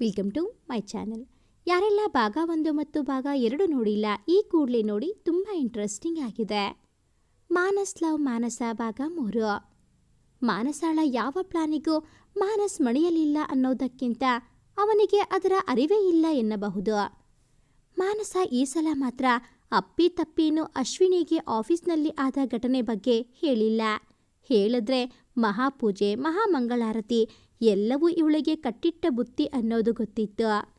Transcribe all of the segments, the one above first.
Welcome to my channel ಯಾರೆಲ್ಲ ಭಾಗ ಒಂದು ಮತ್ತು ಭಾಗ ಎರಡು ನೋಡಿಲ್ಲ, ಈ ಕೂಡಲೇ ನೋಡಿ ತುಂಬ ಇಂಟ್ರೆಸ್ಟಿಂಗ್ ಆಗಿದೆ. ಮಾನಸ್ ಲವ್, ಮಾನಸ ಭಾಗ ಮೂರು. ಮಾನಸಾಳ ಯಾವ ಪ್ಲಾನಿಗೂ ಮಾನಸ್ ಮಣಿಯಲಿಲ್ಲ ಅನ್ನೋದಕ್ಕಿಂತ ಅವನಿಗೆ ಅದರ ಅರಿವೇ ಇಲ್ಲ ಎನ್ನಬಹುದು. ಮಾನಸ ಈ ಸಲ ಮಾತ್ರ ಅಪ್ಪಿ ತಪ್ಪಿನೂ ಅಶ್ವಿನಿಗೆ ಆಫೀಸ್ನಲ್ಲಿ ಆದ ಘಟನೆ ಬಗ್ಗೆ ಹೇಳಿಲ್ಲ. ಹೇಳಿದ್ರೆ ಮಹಾಪೂಜೆ, ಮಹಾಮಂಗಳಾರತಿ ಎಲ್ಲವೂ ಇವಳಿಗೆ ಕಟ್ಟಿಟ್ಟ ಬುತ್ತಿ ಅನ್ನೋದು ಗೊತ್ತಿತ್ತು.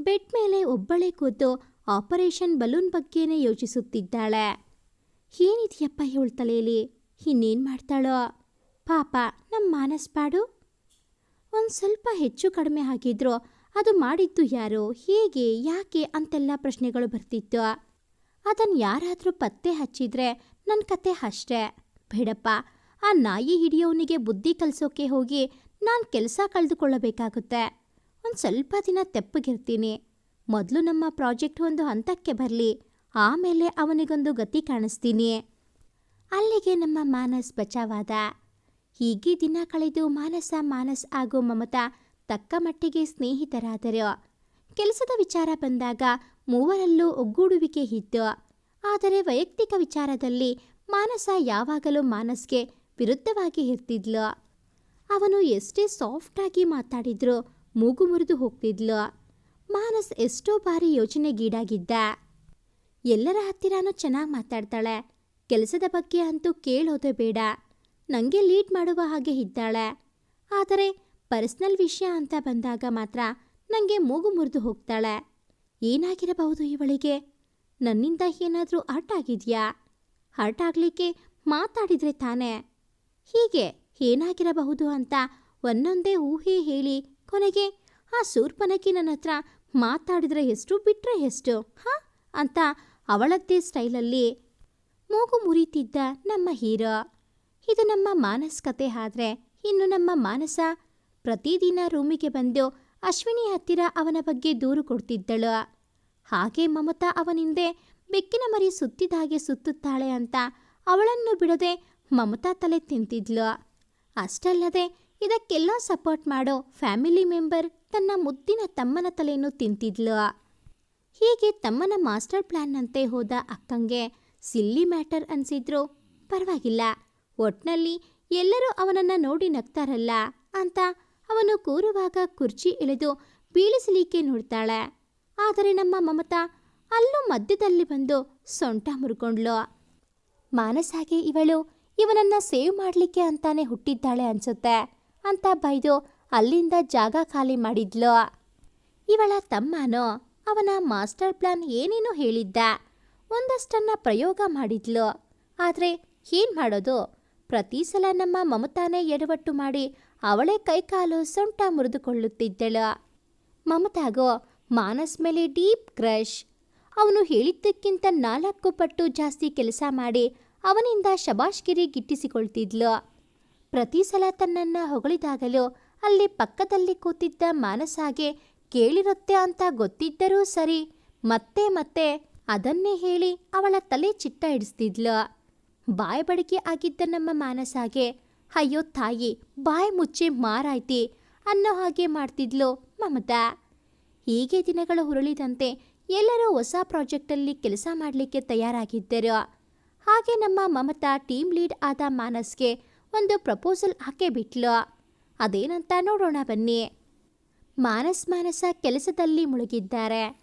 ಬೆಡ್ ಮೇಲೆ ಒಬ್ಬಳೇ ಕೂತು ಆಪರೇಷನ್ ಬಲೂನ್ ಬಗ್ಗೆನೇ ಯೋಚಿಸುತ್ತಿದ್ದಾಳೆ. ಏನಿದೆಯಪ್ಪ ಇವಳ ತಲೆಯಲ್ಲಿ? ಇನ್ನೇನು ಮಾಡ್ತಾಳೋ? ಪಾಪ ನಮ್ಮ ಮಾನಸ್ ಪಾಡು? ಒಂದು ಸ್ವಲ್ಪ ಹೆಚ್ಚು ಕಡಿಮೆ ಹಾಕಿದ್ರು ಅದು ಮಾಡಿದ್ದು ಯಾರು, ಹೇಗೆ, ಯಾಕೆ ಅಂತೆಲ್ಲ ಪ್ರಶ್ನೆಗಳು ಬರ್ತಿತ್ತು. ಅದನ್ನು ಯಾರಾದರೂ ಪತ್ತೆ ಹಚ್ಚಿದ್ರೆ ನನ್ನ ಕತೆ ಅಷ್ಟೇ. ಬೇಡಪ್ಪ, ಆ ನಾಯಿ ಹಿಡಿಯೋನಿಗೆ ಬುದ್ಧಿ ಕಲಿಸೋಕೆ ಹೋಗಿ ನಾನು ಕೆಲಸ ಕಳೆದುಕೊಳ್ಳಬೇಕಾಗುತ್ತೆ. ಒಂದು ಸ್ವಲ್ಪ ದಿನ ತೆಪ್ಪಗಿರ್ತೀನಿ. ಮೊದಲು ನಮ್ಮ ಪ್ರಾಜೆಕ್ಟ್ ಒಂದು ಹಂತಕ್ಕೆ ಬರಲಿ, ಆಮೇಲೆ ಅವನಿಗೊಂದು ಗತಿ ಕಾಣಿಸ್ತೀನಿ. ಅಲ್ಲಿಗೆ ನಮ್ಮ ಮಾನಸ್ ಬಚಾವಾದ. ಹೀಗೆ ದಿನ ಕಳೆದು ಮಾನಸ ಮಾನಸ್ ಆಗೋ ಮಮತಾ ತಕ್ಕ ಮಟ್ಟಿಗೆ ಸ್ನೇಹಿತರಾದರು. ಕೆಲಸದ ವಿಚಾರ ಬಂದಾಗ ಮೂವರಲ್ಲೂ ಒಗ್ಗೂಡುವಿಕೆ ಇತ್ತು. ಆದರೆ ವೈಯಕ್ತಿಕ ವಿಚಾರದಲ್ಲಿ ಮಾನಸ ಯಾವಾಗಲೂ ಮಾನಸ್ಗೆ ವಿರುದ್ಧವಾಗಿ ಇರ್ತಿದ್ಲು. ಅವನು ಎಷ್ಟೇ ಸಾಫ್ಟಾಗಿ ಮಾತಾಡಿದ್ರು ಮೂಗು ಮುರಿದು ಹೋಗ್ತಿದ್ಲು. ಮಾನಸ್ ಎಷ್ಟೋ ಬಾರಿ ಯೋಚನೆಗೀಡಾಗಿದ್ದ. ಎಲ್ಲರ ಹತ್ತಿರನೂ ಚೆನ್ನಾಗಿ ಮಾತಾಡ್ತಾಳೆ. ಕೆಲಸದ ಬಗ್ಗೆ ಅಂತೂ ಕೇಳೋದೇ ಬೇಡ. ನನಗೆ ಲೀಡ್ ಮಾಡುವ ಹಾಗೆ ಇದ್ದಾಳೆ. ಆದರೆ ಪರ್ಸ್ನಲ್ ವಿಷಯ ಅಂತ ಬಂದಾಗ ಮಾತ್ರ ನನಗೆ ಮೂಗು ಮುರಿದು ಹೋಗ್ತಾಳೆ. ಏನಾಗಿರಬಹುದು ಇವಳಿಗೆ? ನನ್ನಿಂದ ಏನಾದರೂ ಹರ್ಟ್ ಆಗಿದೆಯಾ? ಹರ್ಟ್ ಆಗಲಿಕ್ಕೆ ಮಾತಾಡಿದರೆ ತಾನೇ? ಹೀಗೆ ಏನಾಗಿರಬಹುದು ಅಂತ ಒಂದೊಂದೇ ಊಹೆ ಹೇಳಿ ಕೊನೆಗೆ, ಆ ಶೂರ್ಪನಕಿ ನನ್ನ ಹತ್ರ ಮಾತಾಡಿದ್ರೆ ಎಷ್ಟು? ಬಿಟ್ರೆ ಎಷ್ಟು? ಹಾ? ಅಂತ ಅವಳದ್ದೇ ಸ್ಟೈಲಲ್ಲಿ ಮೂಗು ಮುರಿತಿದ್ದ ನಮ್ಮ ಹೀರೋ. ಇದು ನಮ್ಮ ಮಾನಸ್ ಕತೆ ಆದರೆ ಇನ್ನು ನಮ್ಮ ಮಾನಸ ಪ್ರತಿದಿನ ರೂಮಿಗೆ ಬಂದು ಅಶ್ವಿನಿ ಹತ್ತಿರ ಅವನ ಬಗ್ಗೆ ದೂರು ಕೊಡ್ತಿದ್ದಳು. ಹಾಗೆ ಮಮತಾ ಅವನಿಂದೆ ಬೆಕ್ಕಿನ ಮರಿ ಸುತ್ತಿದ ಹಾಗೆ ಸುತ್ತುತ್ತಾಳೆ ಅಂತ ಅವಳನ್ನು ಬಿಡದೆ ಮಮತಾ ತಲೆ ತಿಂತಿದ್ಲು. ಅಷ್ಟಲ್ಲದೆ ಇದಕ್ಕೆಲ್ಲ ಸಪೋರ್ಟ್ ಮಾಡೋ ಫ್ಯಾಮಿಲಿ ಮೆಂಬರ್ ತನ್ನ ಮುದ್ದಿನ ತಮ್ಮನ ತಲೆಯನ್ನು ತಿಂತಿದ್ಲು. ಹೀಗೆ ತಮ್ಮನ ಮಾಸ್ಟರ್ ಪ್ಲ್ಯಾನ್ನಂತೆ ಹೋದ ಅಕ್ಕಂಗೆ ಸಿಲ್ಲಿ ಮ್ಯಾಟರ್ ಅನ್ಸಿದ್ರು, ಪರವಾಗಿಲ್ಲ. ಒಟ್ನಲ್ಲಿ ಎಲ್ಲರೂ ಅವನನ್ನ ನೋಡಿ ನಗ್ತಾರಲ್ಲ ಅಂತ ಅವನು ಕೂರುವಾಗ ಕುರ್ಚಿ ಇಳಿದು ಬೀಳಿಸಲಿಕ್ಕೆ ನೋಡ್ತಾಳೆ. ಆದರೆ ನಮ್ಮ ಮಮತಾ ಅಲ್ಲೂ ಮಧ್ಯದಲ್ಲಿ ಬಂದು ಸೊಂಟ ಮುರ್ಕೊಂಡ್ಲು. ಮಾನಸಾಗೆ ಇವಳು ಇವನನ್ನ ಸೇವ್ ಮಾಡಲಿಕ್ಕೆ ಅಂತಾನೆ ಹುಟ್ಟಿದ್ದಾಳೆ ಅನ್ಸುತ್ತೆ ಅಂತ ಬೈದು ಅಲ್ಲಿಂದ ಜಾಗ ಖಾಲಿ ಮಾಡಿದ್ಲು. ಇವಳ ತಮ್ಮನೋ, ಅವನ ಮಾಸ್ಟರ್ ಪ್ಲಾನ್ ಏನೇನೋ ಹೇಳಿದ್ದ. ಒಂದಷ್ಟನ್ನ ಪ್ರಯೋಗ ಮಾಡಿದ್ಲು. ಆದರೆ ಏನ್ ಮಾಡೋದು? ಪ್ರತಿ ಸಲ ನಮ್ಮ ಮಮತಾನೇ ಎಡವಟ್ಟು ಮಾಡಿ ಅವಳೇ ಕೈಕಾಲು ಸೊಂಟ ಮುರಿದುಕೊಳ್ಳುತ್ತಿದ್ದಳು. ಮಮತಾಗೋ, ಮಾನಸ್ ಮೇಲೆ ಡೀಪ್ ಕ್ರಶ್ ಅವನು ಹೇಳಿದ್ದಕ್ಕಿಂತ ನಾಲ್ಕು ಪಟ್ಟು ಜಾಸ್ತಿ ಕೆಲಸ ಮಾಡಿ ಅವನಿಂದ ಶಬಾಷ್ಗಿರಿ ಗಿಟ್ಟಿಸಿಕೊಳ್ತಿದ್ಲು. ಪ್ರತಿ ಸಲ ತನ್ನನ್ನು ಹೊಗಳಿದಾಗಲೂ ಅಲ್ಲಿ ಪಕ್ಕದಲ್ಲಿ ಕೂತಿದ್ದ ಮಾನಸಾಗೆ ಕೇಳಿರುತ್ತೆ ಅಂತ ಗೊತ್ತಿದ್ದರೂ ಸರಿ ಮತ್ತೆ ಮತ್ತೆ ಅದನ್ನೇ ಹೇಳಿ ಅವಳ ತಲೆ ಚಿಟ್ಟ ಹಿಡಿಸ್ತಿದ್ಲು. ಬಾಯಿ ಬಡಿಕೆ ಆಗಿದ್ದ ನಮ್ಮ ಮಾನಸಾಗೆ, ಅಯ್ಯೋ ತಾಯಿ, ಬಾಯಿ ಮುಚ್ಚಿ ಮಾರಾಯ್ತಿ ಅನ್ನೋ ಹಾಗೆ ಮಾಡ್ತಿದ್ಲು ಮಮತಾ. ಹೀಗೆ ದಿನಗಳು ಹುರುಳಿದಂತೆ ಎಲ್ಲರೂ ಹೊಸ ಪ್ರಾಜೆಕ್ಟಲ್ಲಿ ಕೆಲಸ ಮಾಡಲಿಕ್ಕೆ ತಯಾರಾಗಿದ್ದರು. ಹಾಗೆ ನಮ್ಮ ಮಮತಾ ಟೀಮ್ ಲೀಡ್ ಆದ ಮಾನಸ್ಗೆ ಒಂದು ಪ್ರಪೋಸಲ್ ಹಾಕೇ ಬಿಟ್ಲು. ಅದೇನಂತ ನೋಡೋಣ ಬನ್ನಿ. ಮಾನಸ್ ಮಾನಸ ಕೆಲಸದಲ್ಲಿ ಮುಳುಗಿದ್ದಾರೆ.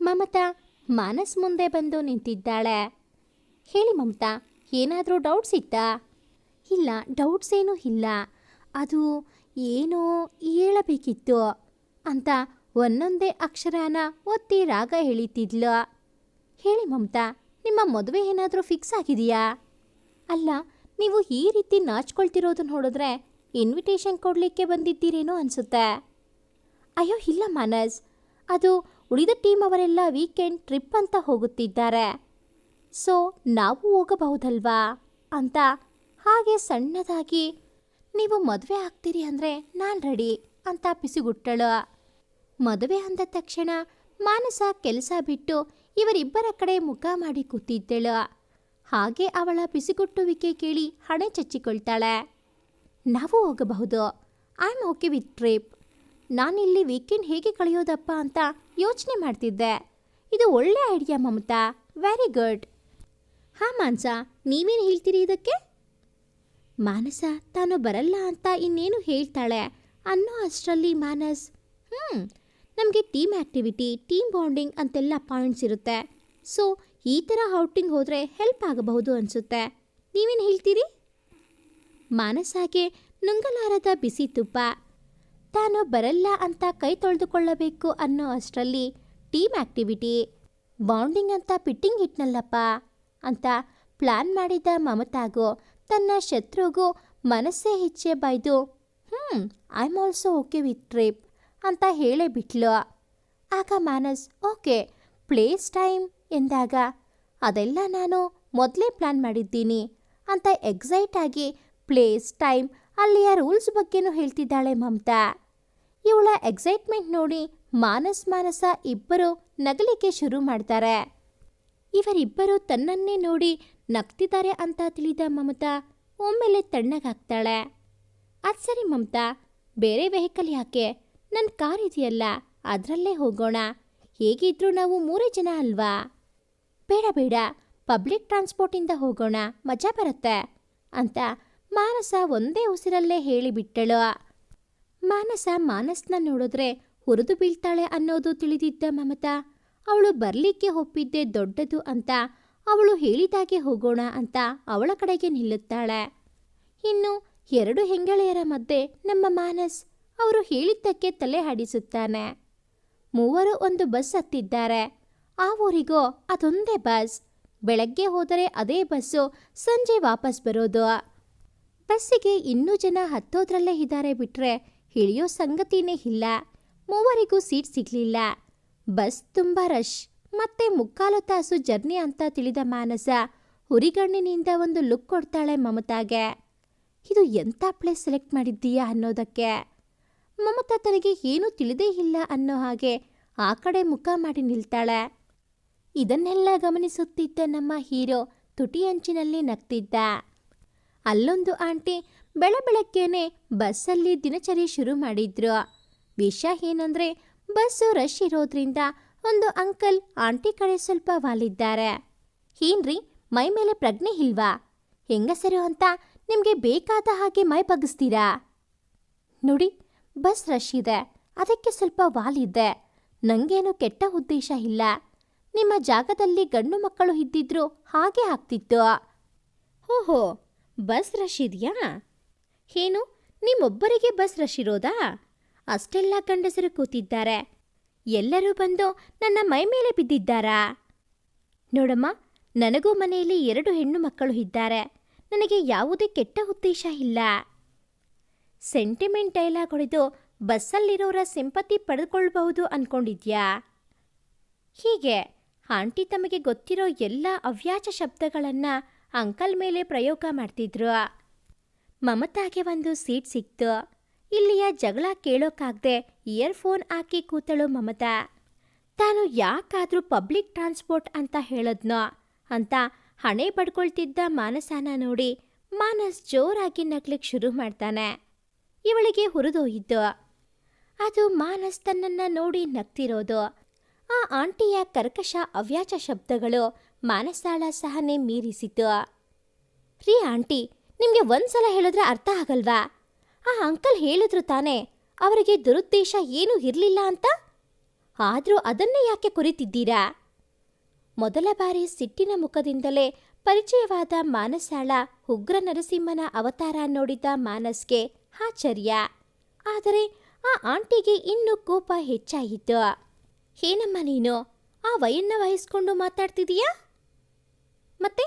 ಮಮತಾ ಮಾನಸ್ ಮುಂದೆ ಬಂದು ನಿಂತಿದ್ದಾಳೆ. ಹೇಳಿ ಮಮತಾ, ಏನಾದರೂ ಡೌಟ್ಸ್ ಇತ್ತಾ? ಇಲ್ಲ, ಡೌಟ್ಸ್ ಏನೂ ಇಲ್ಲ. ಅದು ಏನೋ ಹೇಳಬೇಕಿತ್ತು ಅಂತ ಒಂದೊಂದೇ ಅಕ್ಷರನ ಒತ್ತಿ ರಾಗ ಹೇಳಿತಿದ್ಲ. ಹೇಳಿ ಮಮತಾ, ನಿಮ್ಮ ಮದುವೆ ಏನಾದರೂ ಫಿಕ್ಸ್ ಆಗಿದೆಯಾ? ಅಲ್ಲ, ನೀವು ಈ ರೀತಿ ನಾಚ್ಕೊಳ್ತಿರೋದು ನೋಡಿದ್ರೆ ಇನ್ವಿಟೇಷನ್ ಕೊಡಲಿಕ್ಕೆ ಬಂದಿದ್ದೀರೇನೋ ಅನಿಸುತ್ತೆ. ಅಯ್ಯೋ, ಇಲ್ಲ ಮನಸ್. ಅದು ಉಳಿದ ಟೀಮ್ ಅವರೆಲ್ಲ ವೀಕೆಂಡ್ ಟ್ರಿಪ್ ಅಂತ ಹೋಗುತ್ತಿದ್ದಾರೆ. ಸೊ ನಾವು ಹೋಗಬಹುದಲ್ವಾ? ಅಂತ ಹಾಗೆ ಸಣ್ಣದಾಗಿ, ನೀವು ಮದುವೆ ಆಗ್ತೀರಿ ಅಂದರೆ ನಾನು ರೆಡಿ ಅಂತ ಪಿಸುಗುಟ್ಟಳು. ಮದುವೆ ಅಂದ ತಕ್ಷಣ ಮಾನಸ ಕೆಲಸ ಬಿಟ್ಟು ಇವರಿಬ್ಬರ ಕಡೆ ಮುಖ ಮಾಡಿ ಕೂತಿದ್ದಳು. ಹಾಗೆ ಅವಳ ಬಿಸಿಗುಟ್ಟುವಿಕೆ ಕೇಳಿ ಹಣೆ ಚಚ್ಚಿಕೊಳ್ತಾಳೆ. ನಾವು ಹೋಗಬಹುದು. I am okay with trip ನಾನಿಲ್ಲಿ ವೀಕೆಂಡ್ ಹೇಗೆ ಕಳೆಯೋದಪ್ಪ ಅಂತ ಯೋಚನೆ ಮಾಡ್ತಿದ್ದೆ. ಇದು ಒಳ್ಳೆ ಐಡಿಯಾ ಮಮತಾ. ವೆರಿ ಗುಡ್ ಹಾಂ ಮಾನಸ, ನೀವೇನು ಹೇಳ್ತೀರಿ ಇದಕ್ಕೆ? ಮಾನಸ, ತಾನು ಬರಲ್ಲ ಅಂತ ಇನ್ನೇನು ಹೇಳ್ತಾಳೆ? ಅನ್ನೋ ಅಷ್ಟರಲ್ಲಿ ಮಾನಸ್ ಹ್ಞೂ ನಮಗೆ ಟೀಮ್ ಆ್ಯಕ್ಟಿವಿಟಿ ಟೀಮ್ ಬಾಂಡಿಂಗ್ ಅಂತೆಲ್ಲ ಪಾಯಿಂಟ್ಸ್ ಇರುತ್ತೆ. ಸೊ ಈ ಥರ ಔಟಿಂಗ್ ಹೋದರೆ ಹೆಲ್ಪ್ ಆಗಬಹುದು ಅನಿಸುತ್ತೆ. ನೀವೇನು ಹೇಳ್ತೀರಿ? ಮಾನಸಾಗೆ ನುಂಗಲಾರದ ಬಿಸಿ ತುಪ್ಪ. ತಾನು ಬರಲ್ಲ ಅಂತ ಕೈ ತೊಳೆದುಕೊಳ್ಳಬೇಕು ಅನ್ನೋ ಅಷ್ಟರಲ್ಲಿ ಟೀಮ್ ಆ್ಯಕ್ಟಿವಿಟಿ ಬಾಂಡಿಂಗ್ ಅಂತ ಪಿಟ್ಟಿಂಗ್ ಇಟ್ನಲ್ಲಪ್ಪ ಅಂತ ಪ್ಲಾನ್ ಮಾಡಿದ ಮಮತಾಗೂ ತನ್ನ ಶತ್ರುಗೂ ಮನಸ್ಸೇ ಹೆಚ್ಚೆ ಬೈದು ಹ್ಞೂ I am also okay with trip ಅಂತ ಹೇಳೇ ಬಿಟ್ಲು. ಆಗ ಮಾನಸ್, ಓಕೆ, ಪ್ಲೇಸ್ ಟೈಮ್, ಎಂದಾಗ, ಅದೆಲ್ಲ ನಾನು ಮೊದಲೇ ಪ್ಲ್ಯಾನ್ ಮಾಡಿದ್ದೀನಿ ಅಂತ ಎಕ್ಸೈಟ್ ಆಗಿ, ಪ್ಲೇಸ್ ಟೈಮ್ ಅಲ್ಲಿಯ ರೂಲ್ಸ್ ಬಗ್ಗೆನೂ ಹೇಳ್ತಿದ್ದಾಳೆ ಮಮತಾ. ಇವಳ ಎಕ್ಸೈಟ್ಮೆಂಟ್ ನೋಡಿ ಮಾನಸ್ ಮಾನಸ ಇಬ್ಬರು ನಗಲಿಕ್ಕೆ ಶುರು ಮಾಡ್ತಾರೆ. ಇವರಿಬ್ಬರು ತನ್ನನ್ನೇ ನೋಡಿ ನಗ್ತಿದ್ದಾರೆ ಅಂತ ತಿಳಿದ ಮಮತಾ ಒಮ್ಮೆಲೆ ತಣ್ಣಗಾಗ್ತಾಳೆ. ಅದು ಸರಿ ಮಮತಾ, ಬೇರೆ ವೆಹಿಕಲ್ ಯಾಕೆ? ನನ್ನ ಕಾರ್ ಇದೆಯಲ್ಲ, ಅದರಲ್ಲೇ ಹೋಗೋಣ. ಹೇಗಿದ್ರೂ ನಾವು ಮೂರೇ ಜನ ಅಲ್ವಾ? ಬೇಡ ಬೇಡ. ಪಬ್ಲಿಕ್ ಟ್ರಾನ್ಸ್ಪೋರ್ಟಿಂದ ಹೋಗೋಣ. ಮಜಾ ಬರುತ್ತೆ. ಅಂತ ಮಾನಸ ಒಂದೇ ಉಸಿರಲ್ಲೇ ಹೇಳಿಬಿಟ್ಟಳು. ಮಾನಸ ಮಾನಸ್ನ ನೋಡಿದ್ರೆ ಹುರಿದು ಬೀಳ್ತಾಳೆ ಅನ್ನೋದು ತಿಳಿದಿದ್ದ ಮಮತಾ. ಅವಳು ಬರ್ಲಿಕ್ಕೆ ಒಪ್ಪಿದ್ದೆ ದೊಡ್ಡದು ಅಂತ, ಅವಳು ಹೇಳಿದಾಗೆ ಹೋಗೋಣ ಅಂತ ಅವಳ ಕಡೆಗೆ ನಿಲ್ಲುತ್ತಾಳೆ. ಇನ್ನು ಎರಡು ಹೆಂಗಳೆಯರ ಮಧ್ಯೆ ನಮ್ಮ ಮಾನಸ್ ಅವರು ಹೇಳಿದ್ದಕ್ಕೆ ತಲೆ ಹಾಡಿಸುತ್ತಾನೆ. ಮೂವರು ಒಂದು ಬಸ್ ಹತ್ತಿದ್ದಾರೆ. ಆ ಊರಿಗೂ ಅದೊಂದೇ ಬಸ್. ಬೆಳಗ್ಗೆ ಹೋದರೆ ಅದೇ ಬಸ್ಸು, ಸಂಜೆ ವಾಪಸ್ ಬರೋದು. ಬಸ್ಸಿಗೆ ಇನ್ನೂ ಜನ ಹತ್ತೋದ್ರಲ್ಲೇ ಇದ್ದಾರೆ ಬಿಟ್ರೆ ಇಳಿಯೋ ಸಂಗತಿನೇ ಇಲ್ಲ. ಮೂವರಿಗೂ ಸೀಟ್ ಸಿಗ್ಲಿಲ್ಲ. ಬಸ್ ತುಂಬ ರಶ್. ಮತ್ತೆ ಮುಕ್ಕಾಲು ತಾಸು ಜರ್ನಿ ಅಂತ ತಿಳಿದ ಮಾನಸ ಹುರಿಗಣ್ಣಿನಿಂದ ಒಂದು ಲುಕ್ ಕೊಡ್ತಾಳೆ ಮಮತಾಗೆ. ಇದು ಎಂಥ ಪ್ಲೇಸ್ ಸೆಲೆಕ್ಟ್ ಮಾಡಿದ್ದೀಯಾ ಅನ್ನೋದಕ್ಕೆ? ಮಮತಾ ತನಗೆ ಏನೂ ತಿಳಿದೇ ಇಲ್ಲ ಅನ್ನೋ ಹಾಗೆ ಆ ಕಡೆ ಮುಖ ಮಾಡಿ ನಿಲ್ತಾಳೆ. ಇದನ್ನೆಲ್ಲ ಗಮನಿಸುತ್ತಿದ್ದ ನಮ್ಮ ಹೀರೋ ತುಟಿ ಅಂಚಿನಲ್ಲಿ ನಗ್ತಿದ್ದ. ಅಲ್ಲೊಂದು ಆಂಟಿ ಬೆಳ ಬೆಳಗ್ಗೆನೆ ಬಸ್ಸಲ್ಲಿ ದಿನಚರಿ ಶುರು ಮಾಡಿದ್ರು. ವಿಷಯ ಏನಂದ್ರೆ ಬಸ್ಸು ರಶ್ ಇರೋದ್ರಿಂದ ಒಂದು ಅಂಕಲ್ ಆಂಟಿ ಕಡೆ ಸ್ವಲ್ಪ ವಾಲಿದ್ದಾರೆ. ಏನ್ರಿ ಮೈ ಮೇಲೆ ಪ್ರಜ್ಞೆ ಇಲ್ವಾ? ಹೆಂಗಸರು ಅಂತ ನಿಮಗೆ ಬೇಕಾದ ಹಾಗೆ ಮೈ ಬಗ್ಗಿಸ್ತೀರಾ? ನೋಡಿ ಬಸ್ ರಶ್ ಇದೆ, ಅದಕ್ಕೆ ಸ್ವಲ್ಪ ವಾಲಿದ್ದೆ ನಂಗೇನು ಕೆಟ್ಟ ಉದ್ದೇಶ ಇಲ್ಲ. ನಿಮ್ಮ ಜಾಗದಲ್ಲಿ ಗಂಡು ಮಕ್ಕಳು ಇದ್ದಿದ್ರು ಹಾಗೆ ಆಗ್ತಿತ್ತು. ಓಹೋ, ಬಸ್ ರಶ್ ಇದೆಯಾ? ಏನು, ನಿಮ್ಮೊಬ್ಬರಿಗೆ ಬಸ್ ರಶ್ ಇರೋದಾ? ಅಷ್ಟೆಲ್ಲ ಗಂಡಸರು ಕೂತಿದ್ದಾರೆ. ಎಲ್ಲರೂ ಬಂದು ನನ್ನ ಮೈ ಮೇಲೆ ಬಿದ್ದಿದ್ದಾರಾ? ನೋಡಮ್ಮ, ನನಗೂ ಮನೆಯಲ್ಲಿ ಎರಡು ಹೆಣ್ಣು ಮಕ್ಕಳು ಇದ್ದಾರೆ. ನನಗೆ ಯಾವುದೇ ಕೆಟ್ಟ ಉದ್ದೇಶ ಇಲ್ಲ. ಸೆಂಟಿಮೆಂಟ್ ಡೈಲಾಗ್ ಹೊಡೆದು ಬಸ್ಸಲ್ಲಿರೋರ ಸಿಂಪತಿ ಪಡೆದುಕೊಳ್ಬಹುದು ಅನ್ಕೊಂಡಿದ್ಯಾ? ಹೀಗೆ ಆಂಟಿ ತಮಗೆ ಗೊತ್ತಿರೋ ಎಲ್ಲ ಅವ್ಯಾಚ ಶಬ್ದಗಳನ್ನು ಅಂಕಲ್ ಮೇಲೆ ಪ್ರಯೋಗ ಮಾಡ್ತಿದ್ರು. ಮಮತಾಗೆ ಒಂದು ಸೀಟ್ ಸಿಕ್ತು. ಇಲ್ಲಿಯ ಜಗಳ ಕೇಳೋಕ್ಕಾಗದೆ ಇಯರ್ಫೋನ್ ಹಾಕಿ ಕೂತಳು ಮಮತಾ. ತಾನು ಯಾಕಾದ್ರೂ ಪಬ್ಲಿಕ್ ಟ್ರಾನ್ಸ್ಪೋರ್ಟ್ ಅಂತ ಹೇಳದ್ನೋ ಅಂತ ಹಣೆ ಪಡ್ಕೊಳ್ತಿದ್ದ ಮಾನಸನ ನೋಡಿ ಮಾನಸ್ ಜೋರಾಗಿ ನಗ್ಲಿಕ್ಕೆ ಶುರು ಮಾಡ್ತಾನೆ. ಇವಳಿಗೆ ಹುರಿದೋಯಿದ್ದು ಅದು ಮಾನಸ್ ತನ್ನನ್ನು ನೋಡಿ ನಗ್ತಿರೋದು. ಆ ಆಂಟಿಯ ಕರ್ಕಶ ಅವ್ಯಾಚ ಶಬ್ದಗಳು ಮಾನಸಾಳ ಸಹನೆ ಮೀರಿಸಿತು. ರೀ ಆಂಟಿ, ನಿಮಗೆ ಒಂದ್ಸಲ ಹೇಳಿದ್ರೆ ಅರ್ಥ ಆಗಲ್ವಾ? ಆ ಅಂಕಲ್ ಹೇಳಿದ್ರು ತಾನೇ, ಅವರಿಗೆ ದುರುದ್ದೇಶ ಏನೂ ಇರಲಿಲ್ಲ ಅಂತ? ಆದರೂ ಅದನ್ನೇ ಯಾಕೆ ಕುರಿತಿದ್ದೀರಾ? ಮೊದಲ ಬಾರಿ ಸಿಟ್ಟಿನ ಮುಖದಿಂದಲೇ ಪರಿಚಯವಾದ ಮಾನಸಾಳ ಉಗ್ರ ನರಸಿಂಹನ ಅವತಾರ ನೋಡಿದ ಮಾನಸ್ಗೆ ಆಶ್ಚರ್ಯ. ಆದರೆ ಆ ಆಂಟಿಗೆ ಇನ್ನೂ ಕೋಪ ಹೆಚ್ಚಾಯಿತು. ಏನಮ್ಮ ನೀನು? ಆ ವಯನ್ನ ವಹಿಸ್ಕೊಂಡು ಮಾತಾಡ್ತಿದೀಯಾ? ಮತ್ತೆ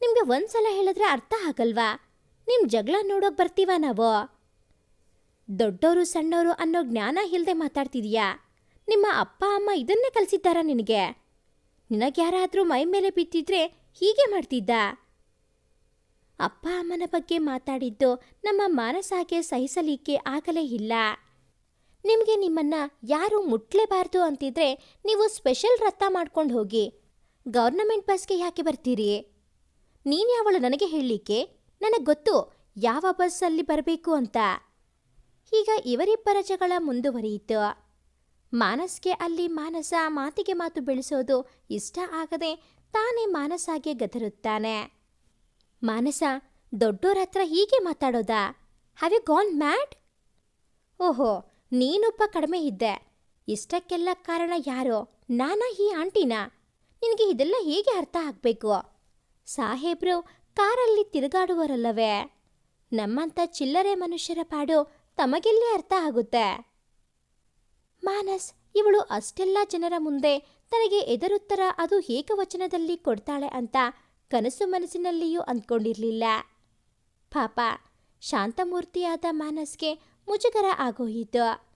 ನಿಮ್ಗೆ ಒಂದ್ಸಲ ಹೇಳಿದ್ರೆ ಅರ್ಥ ಆಗಲ್ವಾ? ನಿಮ್ ಜಗಳ ನೋಡೋಕ್ ಬರ್ತೀವ ನಾವು? ದೊಡ್ಡೋರು ಸಣ್ಣೋರು ಅನ್ನೋ ಜ್ಞಾನ ಇಲ್ಲದೆ ಮಾತಾಡ್ತಿದೀಯಾ? ನಿಮ್ಮ ಅಪ್ಪ, ಅಮ್ಮ ಇದನ್ನೇ ಕಲಿಸಿದ್ದಾರಾ ನಿನಗೆ? ನಿನಗ್ಯಾರಾದ್ರೂ ಮೈ ಮೇಲೆ ಬಿದ್ದಿದ್ರೆ ಹೀಗೆ ಮಾಡ್ತಿದ್ದ? ಅಪ್ಪ ಅಮ್ಮನ ಬಗ್ಗೆ ಮಾತಾಡಿದ್ದು ನಮ್ಮ ಮಾನಸಾಗೆ ಸಹಿಸಲಿಕ್ಕೆ ಆಗಲೇ ಇಲ್ಲ. ನಿಮಗೆ ನಿಮ್ಮನ್ನ ಯಾರು ಮುಟ್ಲೇಬಾರ್ದು ಅಂತಿದ್ರೆ ನೀವು ಸ್ಪೆಷಲ್ ರಥ ಮಾಡ್ಕೊಂಡು ಹೋಗಿ. ಗೌರ್ನಮೆಂಟ್ ಬಸ್ಗೆ ಯಾಕೆ ಬರ್ತೀರಿ? ನೀನು ಯಾವಳು ನನಗೆ ಹೇಳಲಿಕ್ಕೆ? ನನಗೆ ಗೊತ್ತು, ಯಾವ ಬಸ್ಸಲ್ಲಿ ಬರಬೇಕು ಅಂತ. ಈಗ ಇವರಿಬ್ಬರ ಜಗಳ ಮುಂದುವರಿಯಿತು. ಮಾನಸ್ಗೆ ಅಲ್ಲಿ ಮಾನಸ ಮಾತಿಗೆ ಮಾತು ಬೆಳೆಸೋದು ಇಷ್ಟ ಆಗದೆ ತಾನೇ ಮಾನಸಾಗೆ ಗದರುತ್ತಾನೆ. ಮಾನಸ, ದೊಡ್ಡೋರ ಹತ್ರ ಹೀಗೆ ಮಾತಾಡೋದಾ? ಹ್ಯಾವ್ ಯು ಗಾನ್ ಮ್ಯಾಡ್ ಓಹೋ, ನೀನೊಬ್ಬ ಕಡಿಮೆ ಇದ್ದೆ. ಇಷ್ಟಕ್ಕೆಲ್ಲ ಕಾರಣ ಯಾರೋ? ನಾನಾ ಈ ಆಂಟಿನಾ? ನಿನಗೆ ಇದೆಲ್ಲ ಹೇಗೆ ಅರ್ಥ ಆಗಬೇಕು? ಸಾಹೇಬ್ರು, ಕಾರಲ್ಲಿ ತಿರುಗಾಡುವರಲ್ಲವೇ? ನಮ್ಮಂಥ ಚಿಲ್ಲರೆ ಮನುಷ್ಯರ ಪಾಡು ತಮಗೆಲ್ಲೇ ಅರ್ಥ ಆಗುತ್ತೆ. ಮಾನಸ್ ಇವಳು ಅಷ್ಟೆಲ್ಲ ಜನರ ಮುಂದೆ ತನಗೆ ಎದುರುತ್ತರ ಅದು ಏಕವಚನದಲ್ಲಿ ಕೊಡ್ತಾಳೆ ಅಂತ ಕನಸು ಮನಸ್ಸಿನಲ್ಲಿಯೂ ಅಂದ್ಕೊಂಡಿರಲಿಲ್ಲ. ಪಾಪ, ಶಾಂತಮೂರ್ತಿಯಾದ ಮಾನಸ್ಗೆ ಮುಜುಗರ ಆಗೋಯಿತು.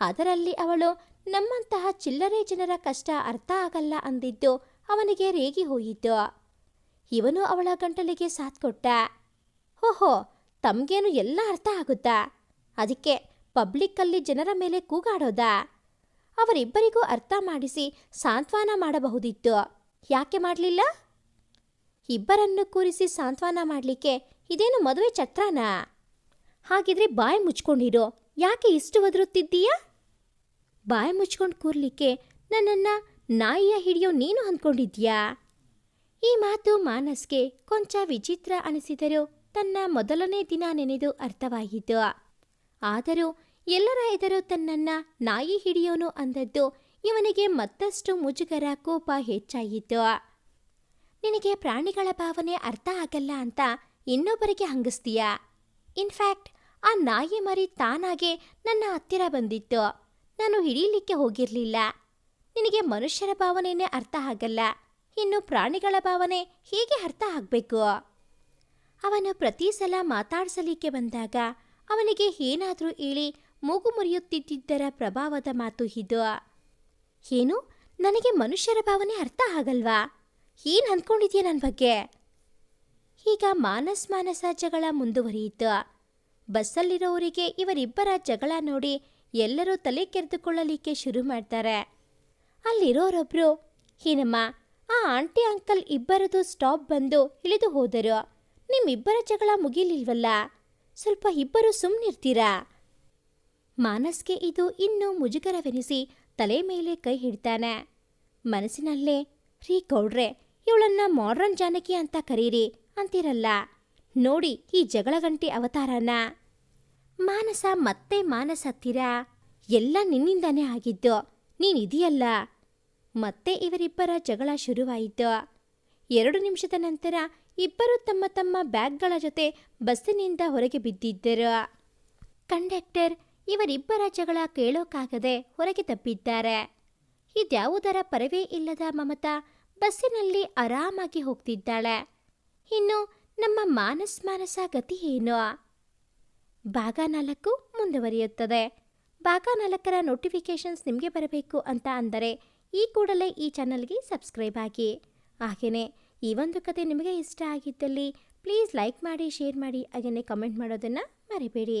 ಅದರಲ್ಲಿ ಅವಳು, ನಮ್ಮಂತಹ ಚಿಲ್ಲರೆ ಜನರ ಕಷ್ಟ ಅರ್ಥ ಆಗಲ್ಲ ಅಂದಿದ್ದು ಅವನಿಗೆ ರೇಗಿ ಹೋಯಿತು. ಇವನು ಅವಳ ಗಂಟಲಿಗೆ ಸಾಥ್ ಕೊಟ್ಟ. ಓಹೋ, ತಮಗೇನು ಎಲ್ಲ ಅರ್ಥ ಆಗುತ್ತಾ? ಅದಕ್ಕೆ ಪಬ್ಲಿಕ್ಕಲ್ಲಿ ಜನರ ಮೇಲೆ ಕೂಗಾಡೋದಾ? ಅವರಿಬ್ಬರಿಗೂ ಅರ್ಥ ಮಾಡಿಸಿ ಸಾಂತ್ವನ ಮಾಡಬಹುದಿತ್ತು. ಯಾಕೆ ಮಾಡಲಿಲ್ಲ? ಇಬ್ಬರನ್ನು ಕೂರಿಸಿ ಸಾಂತ್ವನ ಮಾಡಲಿಕ್ಕೆ ಇದೇನು ಮದುವೆ ಛತ್ರನಾ? ಹಾಗಿದ್ರೆ ಬಾಯಿ ಮುಚ್ಕೊಂಡಿರು, ಯಾಕೆ ಇಷ್ಟು ಒದರುತ್ತಿದ್ದೀಯಾ? ಬಾಯಿ ಮುಚ್ಕೊಂಡು ಕೂರ್ಲಿಕ್ಕೆ ನನ್ನನ್ನು ನಾಯಿಯ ಹಿಡಿಯೋ ನೀನು ಅಂದ್ಕೊಂಡಿದ್ಯಾ ಈ ಮಾತು ಮಾನಸ್ಗೆ ಕೊಂಚ ವಿಚಿತ್ರ ಅನಿಸಿದರೂ ತನ್ನ ಮೊದಲನೇ ದಿನ ನೆನೆದು ಅರ್ಥವಾಯಿತು. ಆದರೂ ಎಲ್ಲರ ಎದುರು ತನ್ನನ್ನ ನಾಯಿ ಹಿಡಿಯೋನು ಅಂದದ್ದು ಇವನಿಗೆ ಮತ್ತಷ್ಟು ಮುಜುಗರ, ಕೋಪ ಹೆಚ್ಚಾಯಿತು ನಿನಗೆ ಪ್ರಾಣಿಗಳ ಭಾವನೆ ಅರ್ಥ ಆಗಲ್ಲ ಅಂತ ಇನ್ನೊಬ್ಬರಿಗೆ ಹಂಗಿಸ್ತೀಯಾ? ಇನ್ಫ್ಯಾಕ್ಟ್ ಆ ನಾಯಿ ಮರಿ ತಾನಾಗೆ ನನ್ನ ಹತ್ತಿರ ಬಂದಿತ್ತು. ನಾನು ಹಿಡೀಲಿಕ್ಕೆ ಹೋಗಿರಲಿಲ್ಲ. ನಿನಗೆ ಮನುಷ್ಯರ ಭಾವನೆಯೇ ಅರ್ಥ ಆಗಲ್ಲ. ಇನ್ನು ಪ್ರಾಣಿಗಳ ಭಾವನೆ ಹೇಗೆ ಅರ್ಥ ಆಗಬೇಕು? ಅವನು ಪ್ರತಿ ಸಲ ಮಾತಾಡಿಸಲಿಕ್ಕೆ ಬಂದಾಗ ಅವನಿಗೆ ಏನಾದರೂ ಹೇಳಿ ಮೂಗು ಮುರಿಯುತ್ತಿದ್ದರ ಪ್ರಭಾವದ ಮಾತು ಇದು ಏನು? ನನಗೆ ಮನುಷ್ಯರ ಭಾವನೆ ಅರ್ಥ ಆಗಲ್ವಾ? ಏನು ಅಂದ್ಕೊಂಡಿದ್ಯಾ ನನ್ನ ಬಗ್ಗೆ? ಈಗ ಮಾನಸ್ ಮಾನಸ ಜಗಳ ಮುಂದುವರಿಯಿತು. ಬಸ್ಸಲ್ಲಿರೋರಿಗೆ ಇವರಿಬ್ಬರ ಜಗಳ ನೋಡಿ ಎಲ್ಲರೂ ತಲೆ ಕೆರೆದುಕೊಳ್ಳಲಿಕ್ಕೆ ಶುರು ಮಾಡ್ತಾರೆ. ಅಲ್ಲಿರೋರೊಬ್ರು, ಏನಮ್ಮ, ಆ ಆಂಟಿ ಅಂಕಲ್ ಇಬ್ಬರದು ಸ್ಟಾಪ್ ಬಂದು ಇಳಿದು ಹೋದರು. ನಿಮ್ಮಿಬ್ಬರ ಜಗಳ ಮುಗಿಲಿಲ್ವಲ್ಲ? ಸ್ವಲ್ಪ ಇಬ್ಬರು ಸುಮ್ಮನಿರ್ತೀರಾ ಮಾನಸ್ಗೆ ಇದು ಇನ್ನೂ ಮುಜುಗರವೆನಿಸಿ ತಲೆ ಮೇಲೆ ಕೈ ಹಿಡ್ತಾನೆ. ಮನಸ್ಸಿನಲ್ಲೇ, ರೀ ಗೌಡ್ರೆ, ಇವಳನ್ನ ಮಾಡ್ರನ್ ಜಾನಕಿ ಅಂತ ಕರೀರಿ ಅಂತಿರಲ್ಲ. ನೋಡಿ ಈ ಜಗಳಗಂಟಿ ಅವತಾರನ. ಮಾನಸ ಮತ್ತೆ ಮಾನಸ ಹತ್ತಿರ. ಎಲ್ಲ ನಿನ್ನಿಂದನೇ ಆಗಿದ್ದು ನೀನಿದೆಯಲ್ಲ ಮತ್ತೆ ಇವರಿಬ್ಬರ ಜಗಳ ಶುರುವಾಯಿತು. ಎರಡು ನಿಮಿಷದ ನಂತರ ಇಬ್ಬರು ತಮ್ಮ ತಮ್ಮ ಬ್ಯಾಗ್ಗಳ ಜೊತೆ ಬಸ್ಸಿನಿಂದ ಹೊರಗೆ ಬಿದ್ದಿದ್ದರು. ಕಂಡಕ್ಟರ್ ಇವರಿಬ್ಬರ ಜಗಳ ಕೇಳೋಕ್ಕಾಗದೆ ಹೊರಗೆ ತಪ್ಪಿದ್ದಾರೆ. ಇದ್ಯಾವುದರ ಪರವೇ ಇಲ್ಲದ ಮಮತಾ ಬಸ್ಸಿನಲ್ಲಿ ಆರಾಮಾಗಿ ಹೋಗ್ತಿದ್ದಾಳೆ. ಇನ್ನು ನಮ್ಮ ಮಾನಸ್ ಮಾನಸ ಗತಿ ಏನು? ಭಾಗ ನಾಲ್ಕು ಮುಂದುವರಿಯುತ್ತದೆ. ಭಾಗ ನಾಲ್ಕರ ನೋಟಿಫಿಕೇಷನ್ಸ್ ನಿಮಗೆ ಬರಬೇಕು ಅಂತ ಅಂದರೆ ಈ ಕೂಡಲೇ ಈ ಚಾನಲ್ಗೆ ಸಬ್ಸ್ಕ್ರೈಬ್ ಆಗಿ. ಹಾಗೆಯೇ ಈ ಒಂದು ಕತೆ ನಿಮಗೆ ಇಷ್ಟ ಆಗಿದ್ದಲ್ಲಿ ಪ್ಲೀಸ್ ಲೈಕ್ ಮಾಡಿ, ಶೇರ್ ಮಾಡಿ ಹಾಗೆಯೇ ಕಮೆಂಟ್ ಮಾಡೋದನ್ನು ಮರಿಬೇಡಿ.